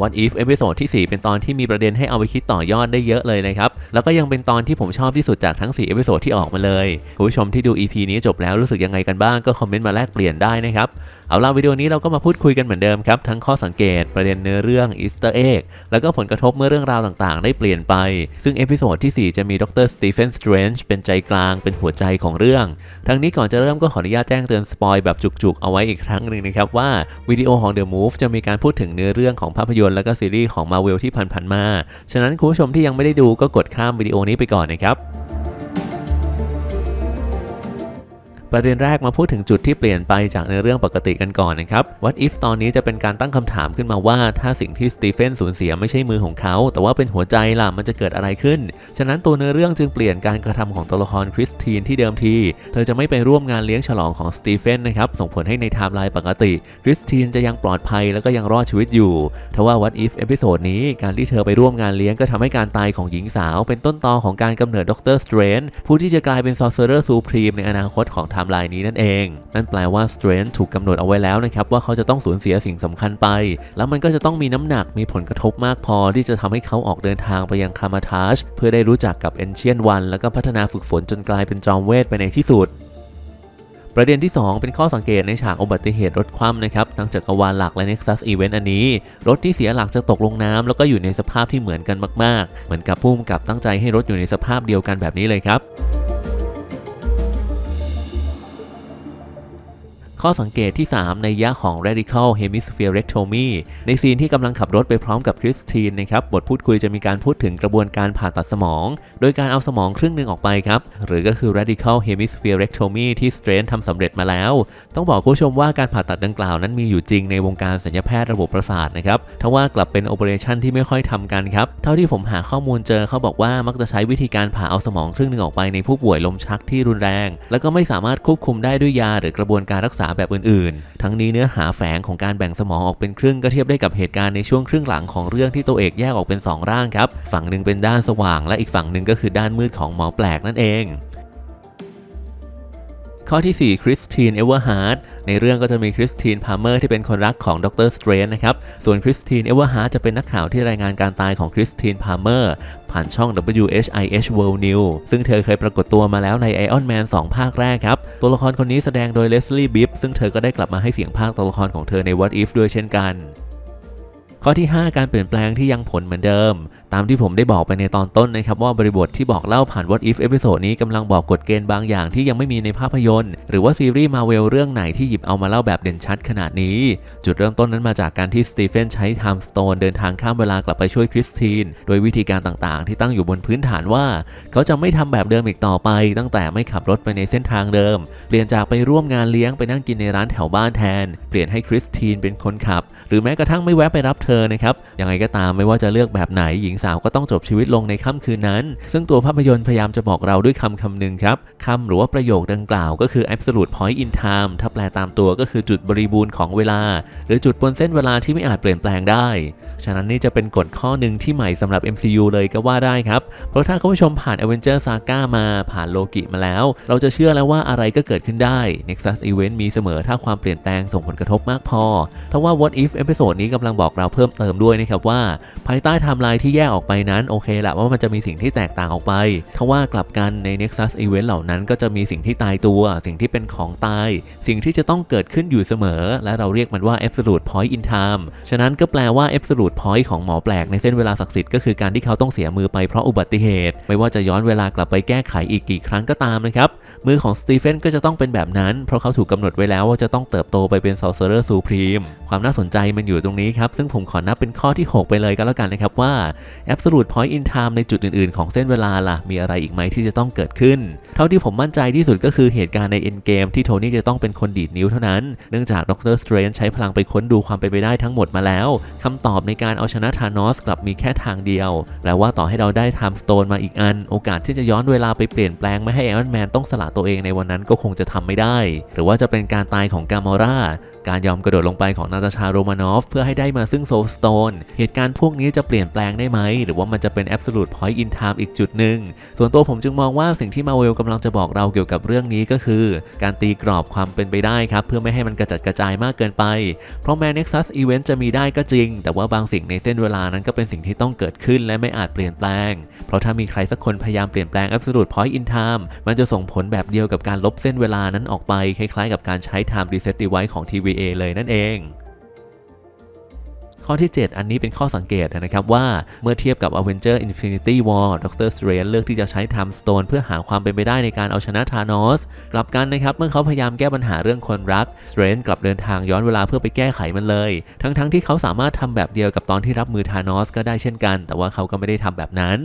What If เอพิโซดที่ 4 เป็นตอนที่มีประเด็นให้เอาไปคิดต่อยอดได้เยอะเลยนะครับ แล้วก็ยังเป็นตอนที่ผมชอบที่สุดจากทั้ง 4 เอพิโซดที่ออกมาเลยคุณผู้ชมที่ดู EP นี้จบแล้วรู้สึกยังไงกันบ้างก็คอมเมนต์มาแลกเปลี่ยนได้นะครับ เอาล่ะวิดีโอนี้เราก็มาพูดคุยกันเหมือนเดิมครับ ทั้งข้อสังเกตประเด็นเนื้อเรื่องอีสเตอร์เอ็กแล้วก็ผลกระทบเมื่อเรื่องราวต่างๆ ได้เปลี่ยนไป ซึ่งเอพิโซดที่ 4 จะมีดรสตีเฟนสเตรนจ์เป็นใจกลางเป็นหัวใจของเรื่อง ทั้งนี้ก่อนจะเริ่มก็ขออนุญาตแจ้งเตือนสปอยแบบจุกๆ เอาไว้อีกครั้งหนึ่งนะครับว่าวิดีโอของ The Move จะมีการพูดถึงเนื้อเรื่องของภาพยนตร์และก็ซีรีส์ของ Marvel ที่ผ่านๆมา ฉะนั้นคุณผู้ชมที่ยังไม่ได้ดูก็กดข้ามวิดีโอนี้ไปก่อนนะครับ ประเด็นแรกมาพูดถึงจุดที่เปลี่ยนไปจากในเรื่องปกติกันก่อนนะครับ What if ตอนนี้จะเป็นการตั้งคำถามขึ้นมาว่า ถ้าสิ่งที่สตีเฟนสูญเสียไม่ใช่มือของเขา แต่ว่าเป็นหัวใจล่ะมันจะเกิดอะไรขึ้น ฉะนั้นตัวเนื้อเรื่องจึงเปลี่ยนการกระทำของตัวละครคริสตินที่เดิมที เธอจะไม่ไปร่วมงานเลี้ยงฉลองของสตีเฟนนะครับ ส่งผลให้ในไทม์ไลน์ปกติคริสตินจะยังปลอดภัยแล้วก็ยังรอดชีวิตอยู่ทว่า What if เอพิโซดนี้การที่เธอไปร่วมงานเลี้ยงก็ทำให้การตายของหญิงสาว เป็นต้นตอของการกำเนิดด็อกเตอร์สเตรนผู้ที่จะกลายเป็นซอ r เซอร์ซูพรีมในอนาคตของม์ไลน์นี้นั่นเอง นั่นแปลว่าสเตรนถูกกำหนดเอาไว้แล้วนะครับว่าเขาจะต้องสูญเสียสิ่งสำคัญไป แล้วมันก็จะต้องมีน้ำหนักมีผลกระทบมากพอที่จะทำให้เขาออกเดินทางไปยังคามาทาชเพื่อได้รู้จักกับเอนเชียนวันแล้วก็พัฒนาฝึกฝนจนกลายเป็นจอมเวทไปในที่สุดประเด็นที่ 2 เป็นข้อสังเกตในฉากอุบัติเหตุรถคว่ำนะครับทั้งจักรวาลหลักและ Nexus Event อันนี้ รถที่เสียหลักจะตกลงน้ำแล้วก็อยู่ในสภาพที่เหมือนกันมาก ๆ เหมือนกับพุ่มกับตั้งใจให้รถอยู่ในสภาพเดียวกันแบบนี้เลยครับ ข้อสังเกตที่ 3 ในยะของ radical hemispherectomy ในซีนที่กำลังขับรถไปพร้อมกับคริสตินนะครับ บทพูดคุยจะมีการพูดถึงกระบวนการผ่าตัดสมอง โดยการเอาสมองครึ่งหนึ่งออกไปครับ หรือก็คือ radical hemispherectomy ที่สเตรนทำสำเร็จมาแล้ว ต้องบอกคุณผู้ชมว่าการผ่าตัดดังกล่าวนั้นมีอยู่จริงในวงการศัลยแพทย์ระบบประสาทนะครับทว่ากลับเป็นโอเปอเรชันที่ไม่ค่อยทำกันครับ เท่าที่ผมหาข้อมูลเจอเขาบอกว่ามักจะใช้วิธีการผ่าเอาสมองครึ่งหนึ่งออกไปในผู้ป่วยลมชักที่รุนแรง แล้วก็ไม่สามารถควบคุมได้ด้วยยาหรือกระบวนการรักษาแบบอื่นๆ ทั้งนี้เนื้อหาแฝงของการแบ่งสมองออกเป็นครึ่งก็เทียบได้กับเหตุการณ์ในช่วงครึ่งหลังของเรื่องที่ตัวเอกแยกออกเป็น 2 ร่างครับ ฝั่งหนึ่งเป็นด้านสว่าง และอีกฝั่งหนึ่งก็คือด้านมืดของหมอแปลกนั่นเอง ข้อที่ 4 คริสติน เอเวอร์ฮาร์ด ในเรื่องก็จะมีคริสติน พาร์เมอร์ที่เป็นคนรักของดรสเตรนนะครับ ส่วนคริสติน เอเวอร์ฮาร์ดจะเป็นนักข่าวที่รายงานการตายของคริสติน พาร์เมอร์ผ่านช่อง WHIH World News ซึ่งเธอเคยปรากฏตัวมาแล้วใน Iron Man 2 ภาคแรกครับ ตัวละครคนนี้แสดงโดยเลสลี่บิฟซึ่งเธอก็ได้กลับมาให้เสียงภาคตัวละครของเธอใน What If ด้วยเช่นกัน ข้อที่ 5 การเปลี่ยนแปลงที่ยังผลเหมือนเดิม ตามที่ผมได้บอกไปในตอนต้นนะครับว่าบริบทที่บอกเล่าผ่าน What If เอพิโซดนี้กำลังบอกกฎเกณฑ์บางอย่างที่ยังไม่มีในภาพยนตร์ หรือว่าซีรีส์มาเวลเรื่องไหนที่หยิบเอามาเล่าแบบเด่นชัดขนาดนี้ จุดเริ่มต้นนั้นมาจากการที่สตีเฟนใช้ไทม์สโตนเดินทางข้ามเวลากลับไปช่วยคริสตินโดยวิธีการต่างๆ ที่ตั้งอยู่บนพื้นฐานว่า เขาจะไม่ทำแบบเดิมอีกต่อไป ตั้งแต่ไม่ขับรถไปในเส้นทางเดิม เปลี่ยนจากไปร่วมงานเลี้ยงไปนั่งกินในร้านแถวบ้านแทน เปลี่ยนให้คริสตินเป็นคนขับ หรือแม้กระทั่งไม่แวะไปรับเธอนะครับยังไงก็ตามไม่ว่าจะเลือกแบบไหนหญิงสาวก็ต้องจบชีวิตลงในค่ำคืนนั้น ซึ่งตัวภาพยนตร์พยายามจะบอกเราด้วยคำคำหนึ่งครับคำหรือว่าประโยคดังกล่าวก็คือ absolute point in time ถ้าแปลตามตัวก็คือจุดบริบูรณ์ของเวลา หรือจุดบนเส้นเวลาที่ไม่อาจเปลี่ยนแปลงได้ ฉะนั้นนี่จะเป็นกฎข้อหนึ่งที่ใหม่สำหรับ MCU เลยก็ว่าได้ครับ เพราะถ้าคุณผู้ชมผ่าน Avenger Saga มาผ่านโลกิมาแล้ว เราจะเชื่อแล้วว่าอะไรก็เกิดขึ้นได้ Nexus Event มีเสมอถ้าความเปลี่ยนแปลงส่งผลกระทบมากพอทว่า What If เอพิโซดนี้กำลังบอกเราเพิ่มเติมด้วยนะครับว่า ภายใต้ไทม์ไลน์ที่แยกออกไปนั้นโอเคแหละว่ามันจะมีสิ่งที่แตกต่างออกไปทว่ากลับกันใน Nexus Event เหล่านั้นก็จะมีสิ่งที่ตายตัว สิ่งที่เป็นของตาย สิ่งที่จะต้องเกิดขึ้นอยู่เสมอ และเราเรียกมันว่า Absolute Point in Time ฉะนั้นก็แปลว่า Absolute Point ของหมอแปลกในเส้นเวลาศักดิ์สิทธิ์ก็คือการที่เขาต้องเสียมือไปเพราะอุบัติเหตุ ไม่ว่าจะย้อนเวลากลับไปแก้ไขอีกกี่ครั้งก็ตามนะครับมือของสตีเฟนก็จะต้องเป็นแบบนั้น เพราะเขาถูกกำหนดไว้แล้วว่าจะต้องเติบโตไปเป็น Sorcerer Supreme ความน่าสนใจมันอยู่ตรงนี้ครับซึ่งผมขอนับเป็นข้อที่ 6 ไปเลยก็แล้วกันนะครับว่า Absolute Point in Time ในจุดอื่นๆ ของเส้นเวลาล่ะ มีอะไรอีกไหมที่จะต้องเกิดขึ้น เท่าที่ผมมั่นใจที่สุดก็คือเหตุการณ์ใน Endgame ที่โทนี่จะต้องเป็นคนดีดนิ้วเท่านั้น เนื่องจากดรสเตรนใช้พลังไปค้นดูความเป็นไปได้ทั้งหมดมาแล้วคำตอบในการเอาชนะธานอสกลับมีแค่ทางเดียว แปลว่าต่อให้เราได้ Time Stone มาอีกอัน โอกาสที่จะย้อนเวลาไปเปลี่ยนแปลงไม่ให้ไอรอนแมนต้องสละตัวเองในวันนั้นก็คงจะทำไม่ได้ หรือว่าจะเป็นการตายของกามอราการยอมกระโดดลงไปของนาตาชาโรมานอฟ เพื่อให้ได้มาซึ่งโซ Soul Stone เหตุการณ์พวกนี้จะเปลี่ยนแปลงได้ไหม หรือว่ามันจะเป็น Absolute Point in Time อีกจุดหนึ่ง ส่วนตัวผมจึงมองว่าสิ่งที่มาเวลกำลังจะบอกเราเกี่ยวกับเรื่องนี้ก็คือ การตีกรอบความเป็นไปได้ครับ เพื่อไม่ให้มันกระจัดกระจายมากเกินไป เพราะแม้ Nexus Event จะมีได้ก็จริง แต่ว่าบางสิ่งในเส้นเวลานั้นก็เป็นสิ่งที่ต้องเกิดขึ้นและไม่อาจเปลี่ยนแปลง เพราะถ้ามีใครสักคนพยายามเปลี่ยนแปลง Absolute Point in Time มันจะส่งผลแบบเดียวกับการลบเส้นเวลานั้นออกไปคล้ายๆ กับการใช้ Time Reset Device ของ TVA เลยนั่นเอง ข้อที่ 7 อันนี้เป็นข้อสังเกตนะครับว่าเมื่อเทียบกับ Avenger Infinity War ดร Strange เลือกที่จะใช้ Time Stone เพื่อหาความเป็นไปได้ในการเอาชนะธานอสกลับกันนะครับเมื่อเขาพยายามแก้ปัญหาเรื่องคนรัก Strange กลับเดินทางย้อนเวลาเพื่อไปแก้ไขมันเลย ทั้งๆทที่เขาสามารถทำแบบเดียวกับตอนที่รับมือธานอสก็ได้เช่นกัน แต่ว่าเขาก็ไม่ได้ทำแบบนั้น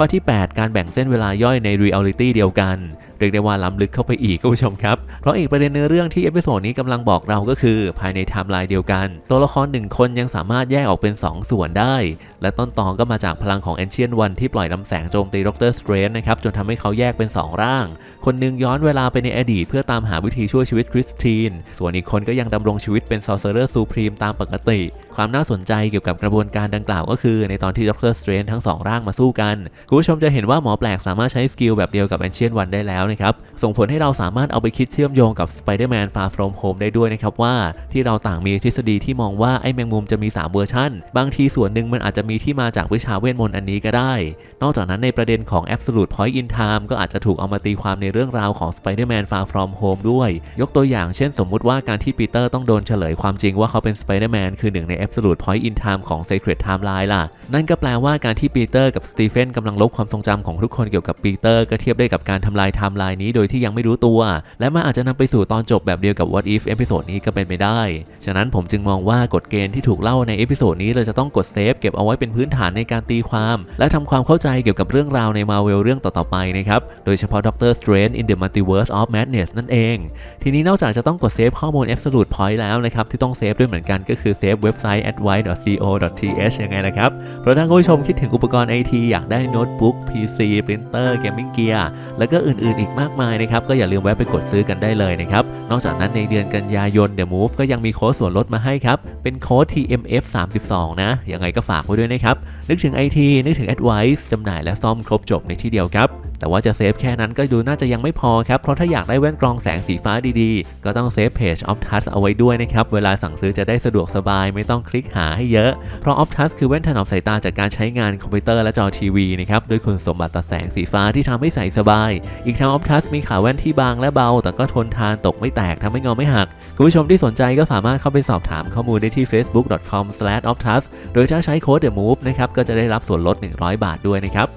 ข้อที่ 8 การแบ่งเส้นเวลาย่อยในเรียลิตี้เดียวกัน เรียกได้ว่าล้ำลึกเข้าไปอีกคุณผู้ชมครับ เพราะอีกประเด็นในเรื่องที่เอพิโซดนี้กำลังบอกเราก็คือ ภายในไทม์ไลน์เดียวกัน ตัวละครหนึ่งคนยังสามารถแยกออกเป็น 2 ส่วนได้ และต้นตอก็มาจากพลังของ Ancient One ที่ปล่อยลำแสงโจมตีดรสเตรนนะครับจนทำให้เขาแยกเป็น 2 ร่าง คนหนึงย้อนเวลาไปในอดีตเพื่อตามหาวิธีช่วยชีวิตคริสตินส่วนอีกคนก็ยังดำรงชีวิตเป็นซอ r เซอร์ซูพรีมตามปกติ ความน่าสนใจเกี่ยวกับกระบวนการดังกล่าวก็คือ ในตอนที่ดรสเตรนทั้งสองร่างมาสู้กันคุณผู้ชมจะเห็นว่าหมอแปลกสามารถใช้สกิลแบบเดียวกับ Ancient One ได้แล้วนะครับ ส่งผลให้เราสามารถเอาไปคิดเชื่อมโยงกับ Spider-Man Far From Home ได้ด้วยนะครับว่าที่เราต่างมีทฤษฎีที่มองว่าไอ้แมงมุมจะมี 3 เวอร์ชันบางทีส่วนหนึ่งมันอาจจะมีที่มาจากวิชาเวทมนต์อันนี้ก็ได้ นอกจากนั้นในประเด็นของ Absolute Point in Time ก็อาจจะถูกเอามาตีความในเรื่องราวของ Spider-Man Far From Home ด้วย ยกตัวอย่างเช่น สมมุติว่าการที่ปีเตอร์ต้องโดนเฉลยความจริงว่าเขาเป็น Spider-Man คือหนึ่งใน Absolute Point in Time ของ Secret Timeline ล่ะ นั่นก็แปลว่าการที่ปีเตอร์กับสตีเฟนกำลังลบความทรงจำของทุกคนเกี่ยวกับปีเตอร์ก็เทียบได้กับการทำลายไทม์ลน์นี้โดยที่ยังไม่รู้ตัว และมันอาจจะนำไปสู่ตอนจบแบบเดียวกับ What If เอพิโซดนี้ก็เป็นไปได้ ฉะนั้นผมจึงมองว่ากฎเกณฑ์ที่ถูกเล่าในเอพิโซดนี้เราจะต้องกดเซฟเก็บเอาไว้เป็นพื้นฐานในการตีความ และทำความเข้าใจเกี่ยวกับเรื่องราวในมาเวลเรื่องต่อๆไปนะครับ โดยเฉพาะ Doctor Strange in the Multiverse of Madness นั่นเอง ทีนี้นอกจากจะต้องกดเซฟข้อมูล Absolute Point แล้วนะครับ ที่ต้องเซฟด้วยเหมือนกันก็คือเซฟเว็บไซต์ advice.co.th ยังไงนะครับเพราะถ้าคุณผู้ชมคิดถึงอุปกรณ์ IT อยากได้โน้ตบุ๊ก PC ปรินเตอร์เกมมิ่งเกียร์แล้วก็อื่นๆอีกมากมายนะครับ ก็อย่าลืมแวะไปกดซื้อกันได้เลยนะครับ นอกจากนั้นในเดือนกันยายน The Move ก็ยังมีโค้ดส่วนลดมาให้ครับ เป็นโค้ด TMF 32นะยังไงก็ฝากไว้ด้วยนะครับ นึกถึง IT นึกถึง Advice จำหน่ายและซ่อมครบจบในที่เดียวครับ แต่ว่าจะเซฟแค่นั้นก็ดูน่าจะยังไม่พอครับ เพราะถ้าอยากได้แว่นกรองแสงสีฟ้าดีๆ ก็ต้องเซฟเพจ Optus เอาไว้ด้วยนะครับ เวลาสั่งซื้อจะได้สะดวกสบายไม่ต้องคลิกหาให้เยอะ เพราะ Optus คือแว่นถนอมสายตาจากการใช้งานคอมพิวเตอร์และจอทีวีนะครับด้วยคุณสมบัติตัดแสงสีฟ้าที่ทำให้ใส่สบาย อีกทั้ง Optus มีขาแว่นที่บางและเบา แต่ก็ทนทานตกไม่แตกทำให้งอไม่หักคุณผู้ชมที่สนใจก็สามารถเข้าไปสอบถามข้อมูลได้ที่ facebook.com/optus โดยถ้าใช้โค้ด The Move นะครับก็จะได้รับส่วนลด 100 บาทด้วยนะครับ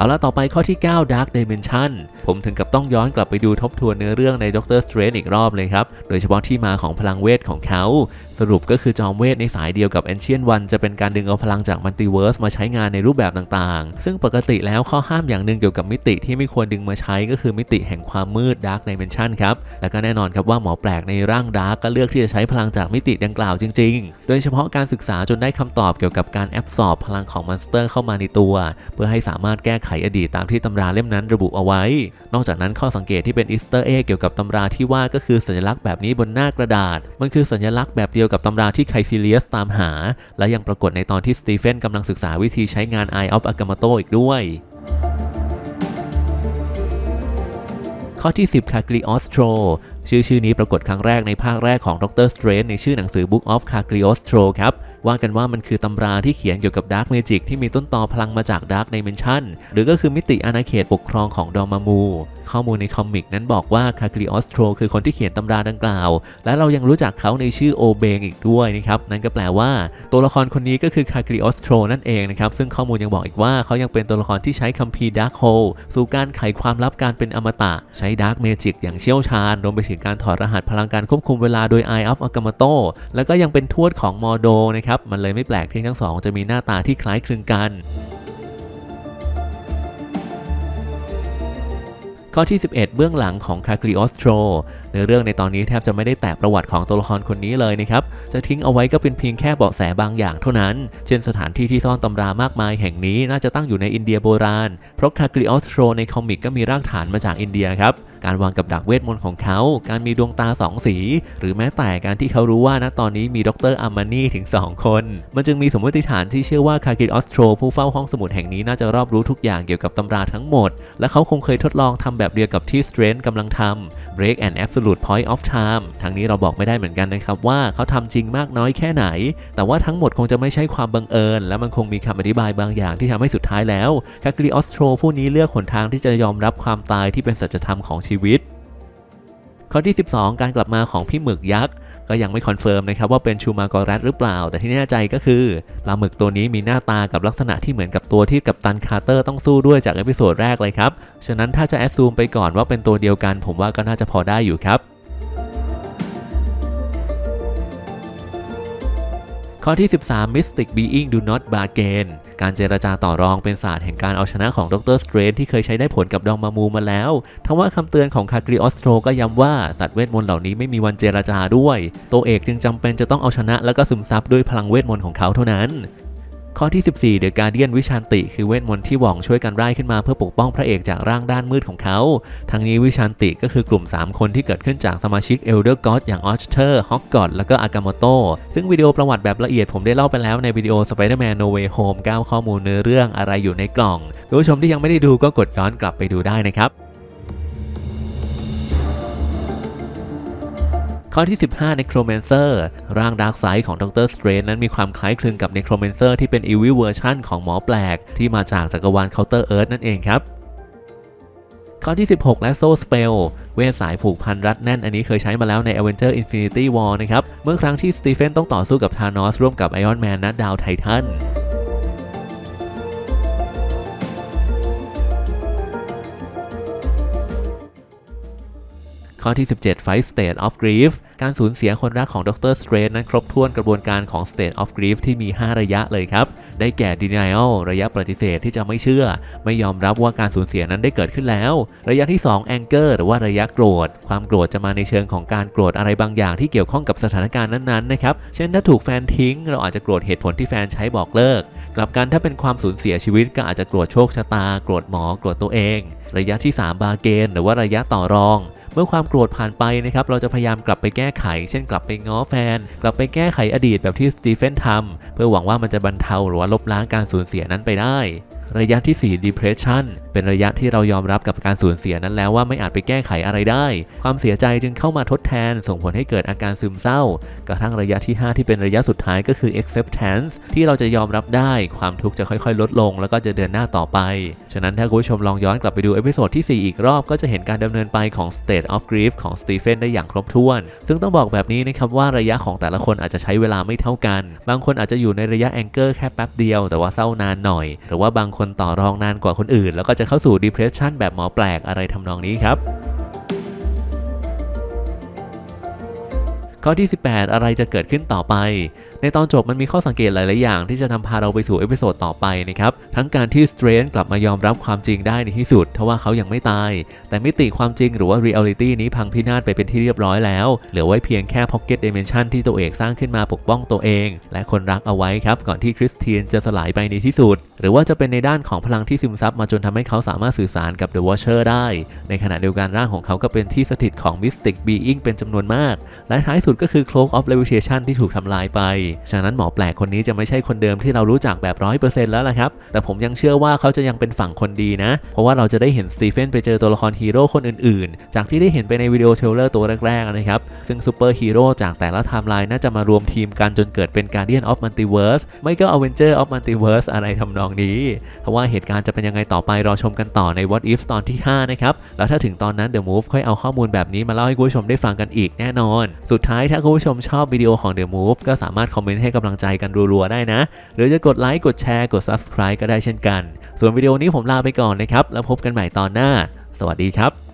เอาละต่อไปข้อที่ 9 Dark Dimension ผมถึงกับต้องย้อนกลับไปดูทบทวนเนื้อเรื่องใน Doctor Strange อีกรอบเลยครับ โดยเฉพาะที่มาของพลังเวทของเขา สรุปก็คือจอมเวทในสายเดียวกับ Ancient One จะเป็นการดึงเอาพลังจากมัลติเวิร์สมาใช้งานในรูปแบบต่างๆ ซึ่งปกติแล้วข้อห้ามอย่างหนึ่งเกี่ยวกับมิติที่ไม่ควรดึงมาใช้ก็คือมิติแห่งความมืด Dark Dimension ครับ แล้วก็แน่นอนครับว่าหมอแปลกในร่าง Dark ก็เลือกที่จะใช้พลังจากมิติดังกล่าวจริง ๆ โดยเฉพาะการศึกษาจนได้คำตอบเกี่ยวกับการแอบสอบพลังของมอนสเตอร์เข้ามาในตัว เพื่อให้สามารถแก้ไขอดีตตามที่ตำราเล่มนั้นระบุเอาไว้ นอกจากนั้นข้อสังเกตที่เป็นอีสเตอร์เอ็กเกี่ยวกับตำราที่ว่าก็คือสัญลักษณ์แบบนี้บนหน้ากระดาษ มันคือสัญลักษณ์แบบเดียวกับตำราที่ไคซิเลียสตามหา และยังปรากฏในตอนที่สตีเฟนกำลังศึกษาวิธีใช้งาน Eye of Agamotto อีกด้วย ข้อที่ 10คากลิออสโตรชื่อชื่อนี้ปรากฏครั้งแรกในภาคแรกของ Doctor Strange ในชื่อหนังสือ Book of Cagliostro ครับ ว่ากันว่ามันคือตำราที่เขียนเกี่ยวกับ Dark Magic ที่มีต้นตอพลังมาจาก Dark Dimension หรือก็คือมิติอาณาเขตปกครองของดอมามู ข้อมูลในคอมิกนั้นบอกว่า Cagliostro คือคนที่เขียนตำราดังกล่าว และเรายังรู้จักเขาในชื่อโอเบงอีกด้วยนะครับ นั่นก็แปลว่า ตัวละครคนนี้ก็คือ Cagliostro นั่นเองนะครับ ซึ่งข้อมูลยังบอกอีกว่าเขายังเป็นตัวละครที่ใช้คัมภีร์ Dark Hole สู่การไขความลับการเป็นอมตะ ใช้ Dark Magic อย่างเชี่ยวชาญรวมไปถึงการถอดรหัสพลังการควบคุมเวลาโดย Eye of Agamotto แล้วก็ยังเป็นทวดของมอโดนะครับ มันเลยไม่แปลกที่ทั้งสองจะมีหน้าตาที่คล้ายคลึงกันข้อที่ 11 เบื้องหลังของคาคลิออสโตร ในเรื่องในตอนนี้แทบจะไม่ได้แตะประวัติของตัวละครคนนี้เลยนะครับ จะทิ้งเอาไว้ก็เป็นเพียงแค่เบาะแสบางอย่างเท่านั้น เช่นสถานที่ที่ซ่อนตำรามากมายแห่งนี้น่าจะตั้งอยู่ในอินเดียโบราณ เพราะคาคลีออสโตรในคอมิกก็มีรากฐานมาจากอินเดียครับ การวางกับดักเวทมนต์ของเขา การมีดวงตาสองสี หรือแม้แต่การที่เขารู้ว่าณตอนนี้มีดรอามานี่ถึง 2 คน มันจึงมีสมมติฐานที่เชื่อว่าคากิออสโตรผู้เฝ้าห้องสมุดแห่งนี้น่าจะรอบรู้ทุกอย่างเกี่ยวกับตำราทั้งหมด และเขาคงเคยทดลองทำแบบเดียวกับที่สเตรนกำลังทำ Break and Absolute Point of Time ทางนี้เราบอกไม่ได้เหมือนกันนะครับว่าเขาทำจริงมากน้อยแค่ไหน แต่ว่าทั้งหมดคงจะไม่ใช่ความบังเอิญ และมันคงมีคำอธิบายบางอย่างที่ทำให้สุดท้ายแล้วคากิออสโตรผู้นี้เลือกหนทางที่จะยอมรับความตายที่เป็นสัจธรรมของชีวิต ข้อที่ 12 การกลับมาของพี่หมึกยักษ์ก็ยังไม่คอนเฟิร์มนะครับว่าเป็นชูมากรัสหรือเปล่า แต่ที่แน่ใจก็คือปลาหมึกตัวนี้มีหน้าตากับลักษณะที่เหมือนกับตัวที่กัปตันคาร์เตอร์ต้องสู้ด้วยจากเอพิโซดแรกเลยครับ ฉะนั้นถ้าจะแอดซูมไปก่อนว่าเป็นตัวเดียวกัน ผมว่าก็น่าจะพอได้อยู่ครับ ข้อที่ 13 Mystic Being Do Not Bargain การเจรจาต่อรองเป็นศาสตร์แห่งการเอาชนะของดรสเตรนที่เคยใช้ได้ผลกับดองมามูมาแล้ว ทว่าคำเตือนของคากริออสโตรก็ย้ำว่าสัตว์เวทมนต์เหล่านี้ไม่มีวันเจรจาด้วย ตัวเอกจึงจำเป็นจะต้องเอาชนะและก็ซึมซับด้วยพลังเวทมนต์ของเขาเท่านั้น ข้อที่ 14 The Guardian วิชานติคือเวทมนต์ที่หว่องช่วยกันไล่ขึ้นมาเพื่อปกป้องพระเอกจากร่างด้านมืดของเขา ทั้งนี้วิชานติก็คือกลุ่ม 3 คนที่เกิดขึ้นจากสมาชิก Elder God อย่าง o อ t e r h o g g o t แล้วก็ Agamotto ซึ่งวิดีโอประวัติแบบละเอียดผมได้เล่าไปแล้วในวิดีโอ Spider-Man No Way Home 9 ข้อมูลเนื้อเรื่องอะไรอยู่ในกล่องคุณผู้ชมที่ยังไม่ได้ดูก็กดย้อนกลับไปดูได้นะครับ ข้อที่ 15 Necromancer ร่างดาร์กไซด์ของดรสเตรนนั้นมีความคล้ายคลึงกับ Necromancer ที่เป็น Evil Version ของหมอแปลก ที่มาจากจักรวาล Counter Earth นั่นเองครับข้อที่ 16 และ Soul Spell เวทสายผูกพันรัดแน่นอันนี้เคยใช้มาแล้วใน Avenger Infinity War นะครับ เมื่อครั้งที่สตีเฟนต้องต่อสู้กับธานอสร่วมกับไอออนแมนณดาวไททัน ข้อที่ 17 Fight State of Grief การสูญเสียคนรักของดรสเตรนนั้นครบถ้วนกระบวนการของ State of Grief ที่มี 5 ระยะเลยครับ ได้แก่ Denial ระยะปฏิเสธที่จะไม่เชื่อ ไม่ยอมรับว่าการสูญเสียนั้นได้เกิดขึ้นแล้ว ระยะที่ 2 Anger หรือว่าระยะโกรธ ความโกรธจะมาในเชิงของการโกรธอะไรบางอย่างที่เกี่ยวข้องกับสถานการณ์นั้นๆนะครับ เช่นถ้าถูกแฟนทิ้ง เราอาจจะโกรธเหตุผลที่แฟนใช้บอกเลิก กลับกันถ้าเป็นความสูญเสียชีวิตก็อาจจะโกรธโชคชะตา โกรธหมอ โกรธตัวเอง ระยะที่ 3 บาเกน หรือว่าระยะต่อรอง เมื่อความโกรธผ่านไปนะครับเราจะพยายามกลับไปแก้ไข เช่นกลับไปง้อแฟน กลับไปแก้ไขอดีตแบบที่สตีเฟนทำเพื่อหวังว่ามันจะบรรเทาหรือว่าลบล้างการสูญเสียนั้นไปได้ ระยะที่ 4 depression เป็นระยะที่เรายอมรับกับการสูญเสียนั้นแล้วว่าไม่อาจไปแก้ไขอะไรได้ ความเสียใจจึงเข้ามาทดแทน ส่งผลให้เกิดอาการซึมเศร้า กระทั่งระยะที่ 5 ที่เป็นระยะสุดท้ายก็คือ acceptance ที่เราจะยอมรับได้ความทุกข์จะค่อยๆ ลดลง แล้วก็จะเดินหน้าต่อไป ฉะนั้นถ้าคุณผู้ชมลองย้อนกลับไปดูเอพิโซดที่ 4 อีกรอบก็จะเห็นการดำเนินไปของ state of grief ของสตีเฟนได้อย่างครบถ้วน ซึ่งต้องบอกแบบนี้นะครับว่าระยะของแต่ละคนอาจจะใช้เวลาไม่เท่ากัน บางคนอาจจะอยู่ในระยะ anger แค่แป๊บเดียว แต่ว่าเศร้านานหน่อย หรือว่าบางคนคนต่อรองนานกว่าคนอื่น แล้วก็จะเข้าสู่ depression แบบหมอแปลกอะไรทำนองนี้ครับข้อที่ 18 อะไรจะเกิดขึ้นต่อไป ในตอนจบมันมีข้อสังเกตหลายๆอย่างที่จะนำพาเราไปสู่เอพิโซดต่อไปนะครับทั้งการที่สเตรนกลับมายอมรับความจริงได้ในที่สุดทว่าเขายังไม่ตาย แต่มิติความจริงหรือว่าเรียลิตี้นี้พังพินาศไปเป็นที่เรียบร้อยแล้วเหลือไว้เพียงแค่พ็อกเก็ตเดเมนชันที่ตัวเอกสร้างขึ้นมาปกป้องตัวเอง และคนรักเอาไว้ครับก่อนที่คริสเตียนจะสลายไปในที่สุด หรือว่าจะเป็นในด้านของพลังที่ซึมซับมาจนทำให้เขาสามารถสื่อสารกับ The Watcher ได้ ในขณะเดียวกันร่างของเขาก็เป็นที่สถิตของ Mystic Being เป็นจำนวนมาก และท้ายสุดก็คือ Cloak of Levitation ที่ถูกทำลายไปฉะนั้นหมอแปลกคนนี้จะไม่ใช่คนเดิมที่เรารู้จักแบบ100%แล้วล่ะครับ แต่ผมยังเชื่อว่าเขาจะยังเป็นฝั่งคนดีนะ เพราะว่าเราจะได้เห็นสตีเฟนไปเจอตัวละครฮีโร่คนอื่นๆ จากที่ได้เห็นไปในวิดีโอเทรลเลอร์ตัวแรกๆนะครับ ซึ่งซูเปอร์ฮีโร่จากแต่ละไทม์ไลน์น่าจะมารวมทีมกันจนเกิดเป็น Guardian of Multiverse ไม่ก็ Avenger of Multiverse อะไรทำนองนี้เพราะว่าเหตุการณ์จะเป็นยังไงต่อไปรอชมกันต่อใน What If ตอนที่ 5 นะครับ แล้วถ้าถึงตอนนั้น The Move ค่อยเอาข้อมูลแบบนี้มาเล่าให้คุณผู้ชมได้ฟังกันอีกแน่นอน สุดท้ายถ้าคุณผู้ชมชอบวิดีโอของ The Move ก็สามารถคอมเมนต์ให้กำลังใจกันรัวๆได้นะ หรือจะกดไลค์กดแชร์กด Subscribe ก็ได้เช่นกัน ส่วนวิดีโอนี้ผมลาไปก่อนนะครับ แล้วพบกันใหม่ตอนหน้า สวัสดีครับ